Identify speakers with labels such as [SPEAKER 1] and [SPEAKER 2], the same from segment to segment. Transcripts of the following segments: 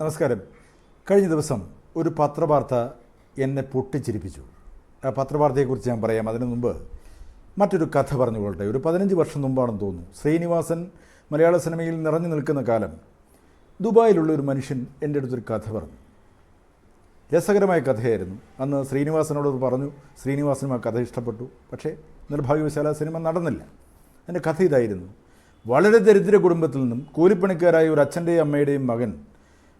[SPEAKER 1] നമസ്കാരം. കഴിഞ്ഞ ദിവസം ഒരു പത്രവാർത്ത എന്നെ പൊട്ടിച്ചിരിപ്പിച്ചു. ആ പത്രവാർത്തയെക്കുറിച്ച് ഞാൻ പറയാം. അതിനു മുമ്പ് മറ്റൊരു കഥ പറഞ്ഞുകൊള്ളട്ടെ ഒരു പതിനഞ്ച് വർഷം മുമ്പാണെന്ന് തോന്നുന്നു. ശ്രീനിവാസൻ മലയാള സിനിമയിൽ നിറഞ്ഞു നിൽക്കുന്ന കാലം ദുബായിലുള്ള ഒരു മനുഷ്യൻ എന്റെ അടുത്തൊരു കഥ പറഞ്ഞു. രസകരമായ കഥയായിരുന്നു. അന്ന് ശ്രീനിവാസനോട് പറഞ്ഞു. ശ്രീനിവാസനും ആ കഥ ഇഷ്ടപ്പെട്ടു. പക്ഷേ നിർഭാഗ്യവശാല സിനിമ നടന്നില്ല. എന്റെ കഥ ഇതായിരുന്നു. വളരെ ദരിദ്ര കുടുംബത്തിൽ നിന്നും കൂലിപ്പണിക്കാരായ ഒരു അച്ഛന്റെയും അമ്മയുടെയും മകൻ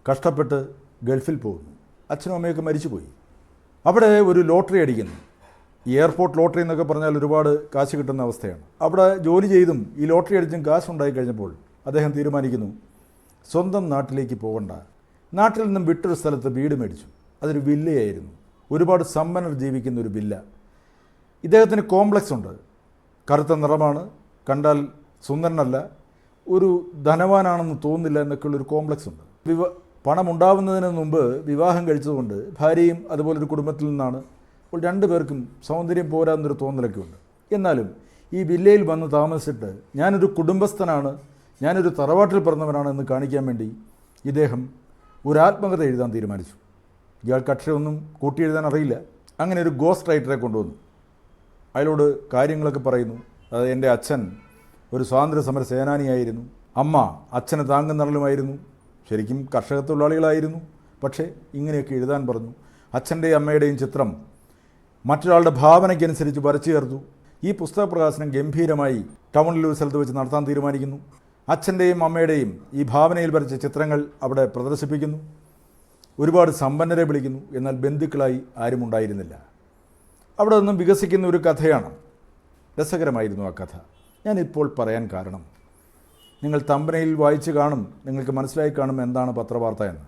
[SPEAKER 1] കഷ്ടപ്പെട്ട് ഗൾഫിൽ പോകുന്നു. അച്ഛനും അമ്മയൊക്കെ മരിച്ചുപോയി. അവിടെ ഒരു ലോട്ടറി അടിക്കുന്നു. എയർപോർട്ട് ലോട്ടറി എന്നൊക്കെ പറഞ്ഞാൽ ഒരുപാട് കാശ് കിട്ടുന്ന അവസ്ഥയാണ്. അവിടെ ജോലി ചെയ്തും ഈ ലോട്ടറി അടിച്ചും കാശ് ഉണ്ടായി കഴിഞ്ഞപ്പോൾ അദ്ദേഹം തീരുമാനിക്കുന്നു സ്വന്തം നാട്ടിലേക്ക് പോകണ്ട. നാട്ടിൽ നിന്നും വിട്ടൊരു സ്ഥലത്ത് വീട് മേടിച്ചു. അതൊരു വില്ലയായിരുന്നു. ഒരുപാട് സമ്പന്നർ ജീവിക്കുന്ന ഒരു വില്ല. ഇദ്ദേഹത്തിന് കോംപ്ലക്സ് ഉണ്ട്. കറുത്ത നിറമാണ്. കണ്ടാൽ സുന്ദരനല്ല. ഒരു ധനവാനാണെന്ന് തോന്നുന്നില്ല എന്നൊക്കെയുള്ളൊരു കോംപ്ലക്സ് ഉണ്ട്. പണം ഉണ്ടാവുന്നതിന് മുമ്പ് വിവാഹം കഴിച്ചതുകൊണ്ട് ഭാര്യയും അതുപോലൊരു കുടുംബത്തിൽ നിന്നാണ് അപ്പോൾ രണ്ടു പേർക്കും സൗന്ദര്യം പോരാന്നൊരു തോന്നലൊക്കെ ഉണ്ട് എന്നാലും ഈ വില്ലയിൽ വന്ന് താമസിച്ചിട്ട് ഞാനൊരു കുടുംബസ്ഥനാണ് ഞാനൊരു തറവാട്ടിൽ പിറന്നവനാണ് എന്ന് കാണിക്കാൻ വേണ്ടി ഇദ്ദേഹം ഒരു ആത്മകഥ എഴുതാൻ തീരുമാനിച്ചു. ഇയാൾക്ക് അക്ഷരമൊന്നും കൂട്ടി എഴുതാൻ അറിയില്ല. അങ്ങനെ ഒരു ഗോസ്റ്റ് റൈറ്ററെ കൊണ്ടുവന്നു. അയാളോട് കാര്യങ്ങളൊക്കെ പറയുന്നു. അതായത് എന്റെ അച്ഛൻ ഒരു സ്വാതന്ത്ര്യ സമര സേനാനിയായിരുന്നു. അമ്മ അച്ഛനെ താങ്ങും തണലുമായിരുന്നു ശരിക്കും കർഷക തൊഴിലാളികളായിരുന്നു പക്ഷേ ഇങ്ങനെയൊക്കെ എഴുതാൻ പറഞ്ഞു. അച്ഛന്റെയും അമ്മയുടെയും ചിത്രം മറ്റൊരാളുടെ ഭാവനയ്ക്കനുസരിച്ച് വരച്ചു ചേർത്തു. ഈ പുസ്തക പ്രകാശനം ഗംഭീരമായി ടൗണിൽ ഒരു സ്ഥലത്ത് വെച്ച് നടത്താൻ തീരുമാനിക്കുന്നു. അച്ഛന്റെയും അമ്മയുടെയും ഈ ഭാവനയിൽ വരച്ച ചിത്രങ്ങൾ അവിടെ പ്രദർശിപ്പിക്കുന്നു. ഒരുപാട് സമ്പന്നരെ വിളിക്കുന്നു. എന്നാൽ ബന്ധുക്കളായി ആരും ഉണ്ടായിരുന്നില്ല. അവിടെ നിന്നും വികസിക്കുന്ന ഒരു കഥയാണ് രസകരമായിരുന്നു ആ കഥ. ഞാനിപ്പോൾ പറയാൻ കാരണം നിങ്ങൾ തമ്പനയിൽ വായിച്ച് കാണും നിങ്ങൾക്ക് മനസ്സിലായി കാണും എന്താണ് പത്രവാർത്ത എന്ന്.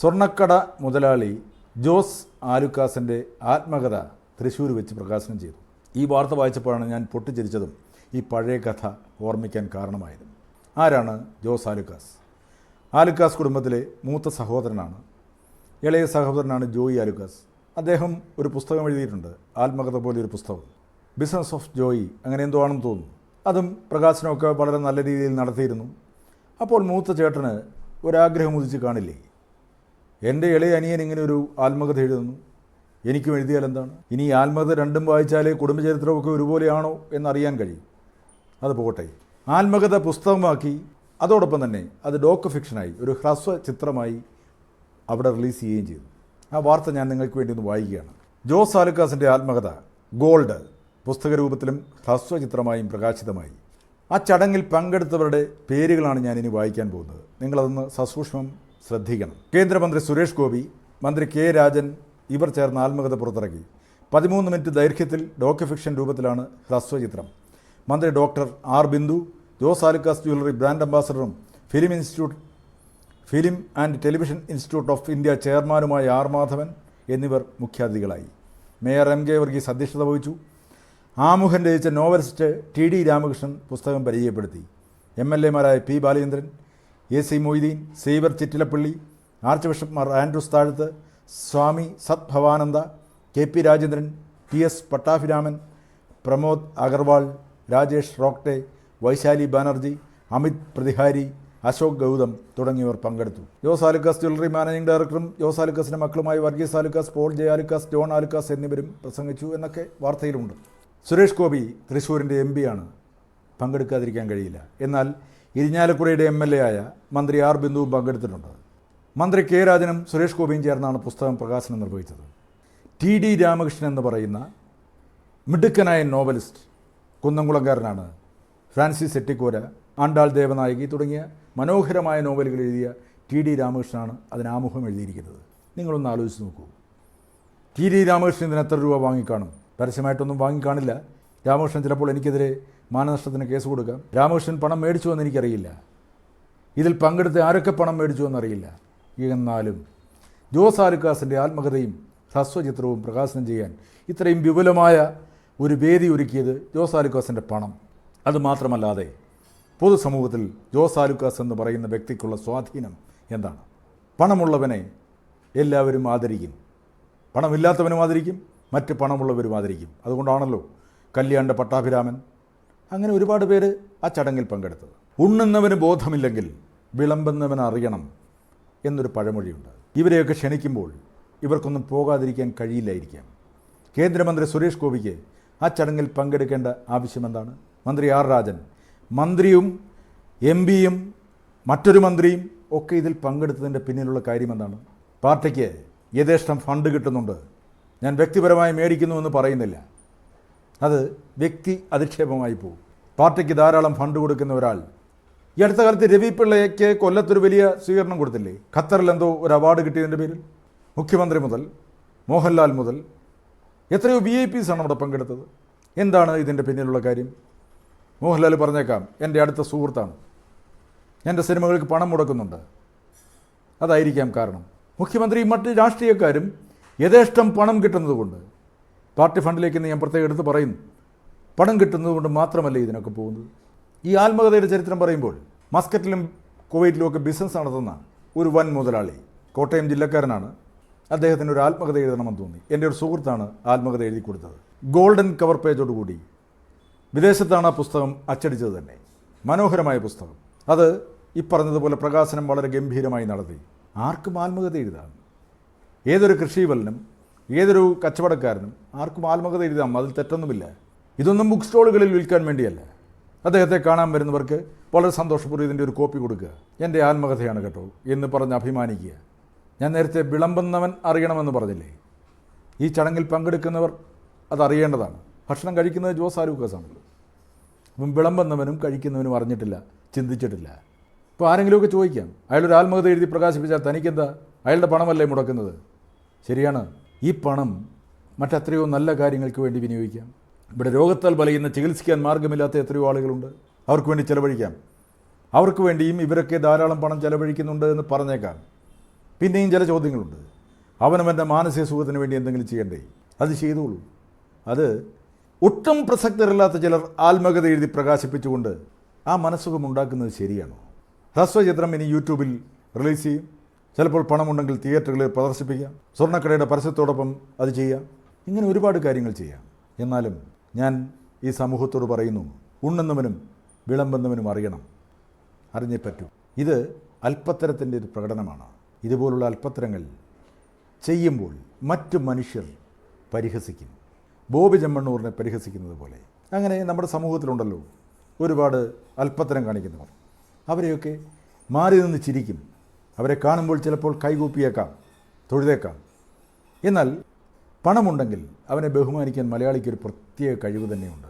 [SPEAKER 1] സ്വർണക്കട മുതലാളി ജോസ് ആലുക്കാസിന്റെ ആത്മകഥ തൃശ്ശൂർ വെച്ച് പ്രകാശനം ചെയ്തു. ഈ വാർത്ത വായിച്ചപ്പോഴാണ് ഞാൻ പൊട്ടിച്ചിരിച്ചതും ഈ പഴയ കഥ ഓർമ്മിക്കാൻ കാരണമായത്. ആരാണ് ജോസ് ആലുക്കാസ്? ആലുക്കാസ് കുടുംബത്തിലെ മൂത്ത സഹോദരനാണ്. ഇളയ സഹോദരനാണ് ജോയി ആലുക്കാസ്. അദ്ദേഹം ഒരു പുസ്തകം എഴുതിയിട്ടുണ്ട് ആത്മകഥ പോലെ ഒരു പുസ്തകം. ബിസിനസ് ഓഫ് ജോയി അങ്ങനെ എന്തോ ആണെന്ന് തോന്നുന്നു. അതും പ്രകാശനമൊക്കെ വളരെ നല്ല രീതിയിൽ നടത്തിയിരുന്നു. അപ്പോൾ മൂത്ത ചേട്ടന് ഒരാഗ്രഹം ഉദിച്ച് കാണില്ലേ? എന്റെ ഇളയ അനിയൻ ഇങ്ങനെ ഒരു ആത്മകഥ എഴുതുന്നു. എനിക്കും എഴുതിയാൽ എന്താണ്? ഇനി ആത്മകഥ രണ്ടും വായിച്ചാലേ കുടുംബചരിത്രമൊക്കെ ഒരുപോലെയാണോ എന്നറിയാൻ കഴിയും. അത് പോകട്ടെ. ആത്മകഥ പുസ്തകമാക്കി അതോടൊപ്പം തന്നെ അത് ഡോക്ക് ഫിക്ഷനായി ഒരു ഹ്രസ്വ ചിത്രമായി അവിടെ റിലീസ് ചെയ്യുകയും ചെയ്തു. ആ വാർത്ത ഞാൻ നിങ്ങൾക്ക് വേണ്ടി ഒന്ന് വായിക്കുകയാണ്. ജോസ് ആലുക്കാസിന്റെ ആത്മകഥ ഗോൾഡ്. പുസ്തക രൂപത്തിലും ഹ്രസ്വചിത്രമായും പ്രകാശിതമായി. ആ ചടങ്ങിൽ പങ്കെടുത്തവരുടെ പേരുകളാണ് ഞാനിനി വായിക്കാൻ പോകുന്നത്. നിങ്ങളതൊന്ന് സസൂക്ഷ്മം ശ്രദ്ധിക്കണം. കേന്ദ്രമന്ത്രി സുരേഷ് ഗോപി മന്ത്രി കെ രാജൻ ഇവർ ചേർന്ന് ആത്മകഥ പുറത്തിറക്കി. പതിമൂന്ന് മിനിറ്റ് ദൈർഘ്യത്തിൽ ഡോക്യു ഫിക്ഷൻ രൂപത്തിലാണ് ഹ്രസ്വചിത്രം. മന്ത്രി doctor R Bindu Jose Alukkas jewellery brand അംബാസഡറും film institute film and television institute of India ചെയർമാനുമായ ആർ മാധവൻ എന്നിവർ മുഖ്യാതിഥികളായി. മേയർ എം കെ വർഗീസ് അധ്യക്ഷത വഹിച്ചു. ആമുഖം രചിച്ച നോവലിസ്റ്റ് ടി ഡി രാമകൃഷ്ണൻ പുസ്തകം പരിചയപ്പെടുത്തി. M L എമാരായ P Balachandran A C Moideen Xavier Chittilappilly arch ബിഷപ്പ്മാർ Andrews Thazhath Swami Sadbhavananda K P Rajendran T S Pattabhiraman Pramod Agarwal Rajesh റോക്ടെ Vaishali Banerjee Amit Pratihari Ashok Gautam തുടങ്ങിയവർ പങ്കെടുത്തു. ജോസ് ആലുക്കാസ് ജ്വല്ലറി മാനേജിംഗ് ഡയറക്ടറും ജോസ് ആലുക്കാസിന്റെ മക്കളുമായി Varghese Alukkas Paul J Alukkas John Alukkas എന്നിവരും പ്രസംഗിച്ചു എന്നൊക്കെ വാർത്തയിലുണ്ട് Suresh Gopi തൃശ്ശൂരിന്റെ M പിയാണ് പങ്കെടുക്കാതിരിക്കാൻ കഴിയില്ല. എന്നാൽ ഇരിഞ്ഞാലക്കുടയുടെ എം എൽ എ ആയ മന്ത്രി ആർ ബിന്ദുവും പങ്കെടുത്തിട്ടുണ്ട്. മന്ത്രി കെ രാജനും സുരേഷ് ഗോപിയും ചേർന്നാണ് പുസ്തകം പ്രകാശനം നിർവഹിച്ചത്. ടി ഡി രാമകൃഷ്ണൻ എന്ന് പറയുന്ന മിടുക്കനായ നോവലിസ്റ്റ് കുന്നംകുളംകാരനാണ്. ഫ്രാൻസിസ് എട്ടിക്കോര ആണ്ടാൾ ദേവനായകി തുടങ്ങിയ മനോഹരമായ നോവലുകൾ എഴുതിയ ടി ഡി രാമകൃഷ്ണനാണ് അതിന് ആമുഖം എഴുതിയിരിക്കുന്നത്. നിങ്ങളൊന്ന് ആലോചിച്ച് നോക്കൂ. ടി ഡി രാമകൃഷ്ണൻ ഇതിന് എത്ര രൂപ വാങ്ങിക്കാണും? പരസ്യമായിട്ടൊന്നും വാങ്ങിക്കാണില്ല. രാമകൃഷ്ണൻ ചിലപ്പോൾ എനിക്കെതിരെ മാനനഷ്ടത്തിന് കേസ് കൊടുക്കാം. രാമകൃഷ്ണൻ പണം മേടിച്ചു എന്ന് എനിക്കറിയില്ല. ഇതിൽ പങ്കെടുത്ത് ആരൊക്കെ പണം മേടിച്ചു എന്നറിയില്ല എന്നാലും ജോസ് ആലുക്കാസിന്റെ ആത്മകഥയും ഹ്രസ്വചിത്രവും പ്രകാശനം ചെയ്യാൻ ഇത്രയും വിപുലമായ ഒരു വേദി ഒരുക്കിയത് ജോസ് ആലുക്കാസിന്റെ പണം. അതുമാത്രമല്ലാതെ പൊതുസമൂഹത്തിൽ ജോസ് ആലുക്കാസ് എന്ന് പറയുന്ന വ്യക്തിക്കുള്ള സ്വാധീനം എന്താണ്? പണമുള്ളവനെ എല്ലാവരും ആദരിക്കും. പണമില്ലാത്തവനും ആദരിക്കും. മറ്റ് പണമുള്ളവരും ആദരിക്കും അതുകൊണ്ടാണല്ലോ കല്യാണ്ട പട്ടാഭിരാമൻ അങ്ങനെ ഒരുപാട് പേര് ആ ചടങ്ങിൽ പങ്കെടുത്തത്. ഉണ്ണുന്നവന് ബോധമില്ലെങ്കിൽ വിളമ്പുന്നവൻ അറിയണം എന്നൊരു പഴമൊഴിയുണ്ട്. ഇവരെയൊക്കെ ക്ഷണിക്കുമ്പോൾ ഇവർക്കൊന്നും പോകാതിരിക്കാൻ കഴിയില്ലായിരിക്കാം. കേന്ദ്രമന്ത്രി സുരേഷ് ഗോപിക്ക് ആ ചടങ്ങിൽ പങ്കെടുക്കേണ്ട ആവശ്യമെന്താണ്? മന്ത്രി ആർ രാജൻ മന്ത്രിയും എം പിയും മറ്റൊരു മന്ത്രിയും ഒക്കെ ഇതിൽ പങ്കെടുത്തതിന്റെ പിന്നിലുള്ള കാര്യമെന്താണ്? പാർട്ടിക്ക് യഥേഷ്ടം ഫണ്ട് കിട്ടുന്നുണ്ട്. ഞാൻ വ്യക്തിപരമായി മേടിക്കുന്നുവെന്ന് പറയുന്നില്ല. അത് വ്യക്തി അധിക്ഷേപമായി പോകും. പാർട്ടിക്ക് ധാരാളം ഫണ്ട് കൊടുക്കുന്ന ഒരാൾ. ഈ അടുത്ത കാലത്ത് രവി പിള്ളയ്ക്ക് കൊല്ലത്തൊരു വലിയ സ്വീകരണം കൊടുത്തില്ലേ? ഖത്തറിൽ എന്തോ ഒരു അവാർഡ് കിട്ടിയതിന്റെ പേരിൽ. മുഖ്യമന്ത്രി മുതൽ മോഹൻലാൽ മുതൽ. എത്രയോ വി ഐ പീസാണ് അവിടെ പങ്കെടുത്തത്. എന്താണ് ഇതിന്റെ പിന്നിലുള്ള കാര്യം? മോഹൻലാൽ പറഞ്ഞേക്കാം എന്റെ അടുത്ത സുഹൃത്താണ്. എന്റെ സിനിമകൾക്ക് പണം മുടക്കുന്നുണ്ട്. അതായിരിക്കാം കാരണം. മുഖ്യമന്ത്രി മറ്റ് രാഷ്ട്രീയക്കാരും യഥേഷ്ടം പണം കിട്ടുന്നതുകൊണ്ട് പാർട്ടി ഫണ്ടിലേക്ക് ഞാൻ പ്രത്യേകം എടുത്ത് പറയുന്നു. പണം കിട്ടുന്നതുകൊണ്ട് മാത്രമല്ല ഇതിനൊക്കെ പോകുന്നത്? ഈ ആത്മകഥയുടെ ചരിത്രം പറയുമ്പോൾ മസ്കറ്റിലും കുവൈറ്റിലും ഒക്കെ ബിസിനസ് നടത്തുന്ന ഒരു വൻ മുതലാളി കോട്ടയം ജില്ലക്കാരനാണ്. അദ്ദേഹത്തിന് ഒരു ആത്മകഥ എഴുതണമെന്ന് തോന്നി. എന്റെ ഒരു സുഹൃത്താണ് ആത്മകഥ എഴുതി കൊടുത്തത്. ഗോൾഡൻ കവർ പേജോട് കൂടി വിദേശത്താണ് ആ പുസ്തകം അച്ചടിച്ചത് തന്നെ. മനോഹരമായ പുസ്തകം. അത് ഈ പറഞ്ഞതുപോലെ പ്രകാശനം വളരെ ഗംഭീരമായി നടത്തി. ആർക്കും ആത്മകഥ എഴുതാം ഏതൊരു കൃഷിവലനും ഏതൊരു കച്ചവടക്കാരനും ആർക്കും ആത്മകഥ എഴുതാം. അതിൽ തെറ്റൊന്നുമില്ല. ഇതൊന്നും ബുക്ക് സ്റ്റോളുകളിൽ വിൽക്കാൻ വേണ്ടിയല്ല. അദ്ദേഹത്തെ കാണാൻ വരുന്നവർക്ക് വളരെ സന്തോഷപൂർവം ഇതിന്റെ ഒരു കോപ്പി കൊടുക്കുക. എന്റെ ആത്മകഥയാണ് കേട്ടോ എന്ന് പറഞ്ഞ് അഭിമാനിക്കുക. ഞാൻ നേരത്തെ വിളമ്പുന്നവൻ അറിയണമെന്ന് പറഞ്ഞില്ലേ? ഈ ചടങ്ങിൽ പങ്കെടുക്കുന്നവർ അതറിയേണ്ടതാണ് ഭക്ഷണം കഴിക്കുന്നത് ജോസ് ആലൂക്കാസാണല്ലോ അപ്പം വിളമ്പുന്നവനും കഴിക്കുന്നവനും അറിഞ്ഞിട്ടില്ല ചിന്തിച്ചിട്ടില്ല. ഇപ്പോൾ ആരെങ്കിലുമൊക്കെ ചോദിക്കാം. അയാളൊരു ആത്മകഥ എഴുതി പ്രകാശിപ്പിച്ചാൽ തനിക്കെന്താ? അയാളുടെ പണമല്ലേ മുടക്കുന്നത്? ശരിയാണ്. ഈ പണം മറ്റെത്രയോ നല്ല കാര്യങ്ങൾക്ക് വേണ്ടി വിനിയോഗിക്കാം. ഇവിടെ രോഗത്താൽ വലയുന്ന ചികിത്സിക്കാൻ മാർഗമില്ലാത്ത എത്രയോ ആളുകളുണ്ട്. അവർക്ക് വേണ്ടി ചിലവഴിക്കാം. അവർക്ക് വേണ്ടിയും ഇവരൊക്കെ ധാരാളം പണം ചിലവഴിക്കുന്നുണ്ട് എന്ന് പറഞ്ഞേക്കാം. പിന്നെയും ചില ചോദ്യങ്ങളുണ്ട്. അവനവന്റെ മാനസിക സുഖത്തിന് വേണ്ടി എന്തെങ്കിലും ചെയ്യണ്ടേ? അത് ചെയ്തോളൂ. അത് ഒട്ടും പ്രസക്തരല്ലാത്ത ചിലർ ആത്മകഥ എഴുതി പ്രകാശിപ്പിച്ചുകൊണ്ട് ആ മനസ്സുഖം ഉണ്ടാക്കുന്നത് ശരിയാണോ? ഹ്രസ്വചിത്രം ഇനി യൂട്യൂബിൽ റിലീസ് ചെയ്യും. ചിലപ്പോൾ പണമുണ്ടെങ്കിൽ തിയേറ്ററുകളിൽ പ്രദർശിപ്പിക്കാം സ്വർണക്കടയുടെ പരസ്യത്തോടൊപ്പം അത് ചെയ്യാം ഇങ്ങനെ ഒരുപാട് കാര്യങ്ങൾ ചെയ്യാം. എന്നാലും ഞാൻ ഈ സമൂഹത്തോട് പറയുന്നു ഉണ്ണുന്നവനും വിളമ്പുന്നവനും അറിയണം അറിഞ്ഞേ പറ്റൂ. ഇത് അല്പത്തരത്തിന്റെ ഒരു പ്രകടനമാണ്. ഇതുപോലുള്ള അല്പത്തരങ്ങൾ ചെയ്യുമ്പോൾ മറ്റു മനുഷ്യർ പരിഹസിക്കും. ബോബി ചെമ്മണ്ണൂറിനെ പരിഹസിക്കുന്നത് പോലെ. അങ്ങനെ നമ്മുടെ സമൂഹത്തിലുണ്ടല്ലോ ഒരുപാട് അല്പത്തരം കാണിക്കുന്നവർ. അവരെയൊക്കെ മാറി നിന്ന് ചിരിക്കും. അവരെ കാണുമ്പോൾ ചിലപ്പോൾ കൈകൂപ്പിയേക്കാം തൊഴുതേക്കാം. എന്നാൽ പണമുണ്ടെങ്കിൽ അവനെ ബഹുമാനിക്കാൻ മലയാളിക്ക് ഒരു പ്രത്യേക കഴിവ് തന്നെയുണ്ട്.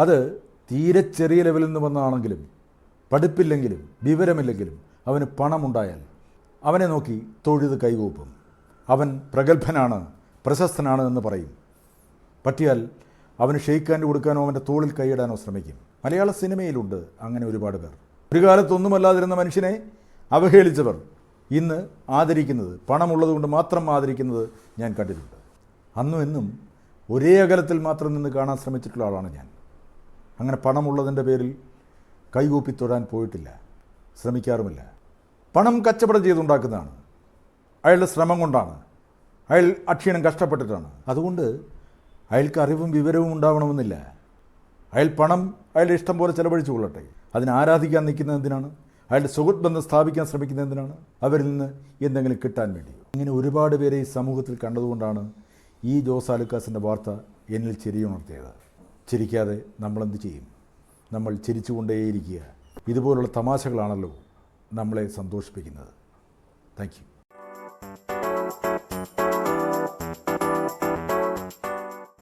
[SPEAKER 1] അത് തീരെ ചെറിയ ലെവലിൽ നിന്ന് വന്നതാണെങ്കിലും പഠിപ്പില്ലെങ്കിലും വിവരമില്ലെങ്കിലും അവന് പണമുണ്ടായാൽ അവനെ നോക്കി തൊഴുത് കൈകൂപ്പും. അവൻ പ്രഗത്ഭനാണ് പ്രശസ്തനാണ് എന്ന് പറയും. പറ്റിയാൽ അവന് ഷെയ്ക്കാന്റെ കൊടുക്കാനോ അവന്റെ തോളിൽ കൈയിടാനോ ശ്രമിക്കും. മലയാള സിനിമയിലുണ്ട് അങ്ങനെ ഒരുപാട് പേർ. ഒരു കാലത്തൊന്നുമല്ലാതിരുന്ന മനുഷ്യനെ അവഹേളിച്ചവർ ഇന്ന് ആദരിക്കുന്നത് പണമുള്ളതുകൊണ്ട് മാത്രം ആദരിക്കുന്നത് ഞാൻ കണ്ടിട്ടുണ്ട്. അന്നും എന്നും ഒരേ അകലത്തിൽ മാത്രം നിന്ന് കാണാൻ ശ്രമിച്ചിട്ടുള്ള ആളാണ് ഞാൻ. അങ്ങനെ പണമുള്ളതിന്റെ പേരിൽ കൈകൂപ്പി തൊഴാൻ പോയിട്ടില്ല ശ്രമിക്കാറുമില്ല. പണം കച്ചവടം ചെയ്തുണ്ടാക്കുന്നതാണ്. അയാളുടെ ശ്രമം കൊണ്ടാണ്. അയാൾ അക്ഷീണം കഷ്ടപ്പെട്ടിട്ടാണ്. അതുകൊണ്ട് അയാൾക്ക് അറിവും വിവരവും ഉണ്ടാവണമെന്നില്ല. അയാൾ പണം അയാളുടെ ഇഷ്ടം പോലെ ചെലവഴിച്ചു കൊള്ളട്ടെ. അതിനെ ആരാധിക്കാൻ നിൽക്കുന്നത് എന്തിനാണ്? അയാളുടെ സുഹൃത്ത് ബന്ധം സ്ഥാപിക്കാൻ ശ്രമിക്കുന്ന എന്തിനാണ്? അവരിൽ നിന്ന് എന്തെങ്കിലും കിട്ടാൻ വേണ്ടി ഇങ്ങനെ ഒരുപാട് പേരെ ഈ സമൂഹത്തിൽ കണ്ടതുകൊണ്ടാണ് ഈ ജോസ് ആലുക്കാസിന്റെ വാർത്ത എന്നിൽ ചിരിയുണർത്തിയത് ചിരിക്കാതെ നമ്മളെന്ത് ചെയ്യും? നമ്മൾ ചിരിച്ചുകൊണ്ടേയിരിക്കുക. ഇതുപോലുള്ള തമാശകളാണല്ലോ നമ്മളെ സന്തോഷിപ്പിക്കുന്നത്. താങ്ക്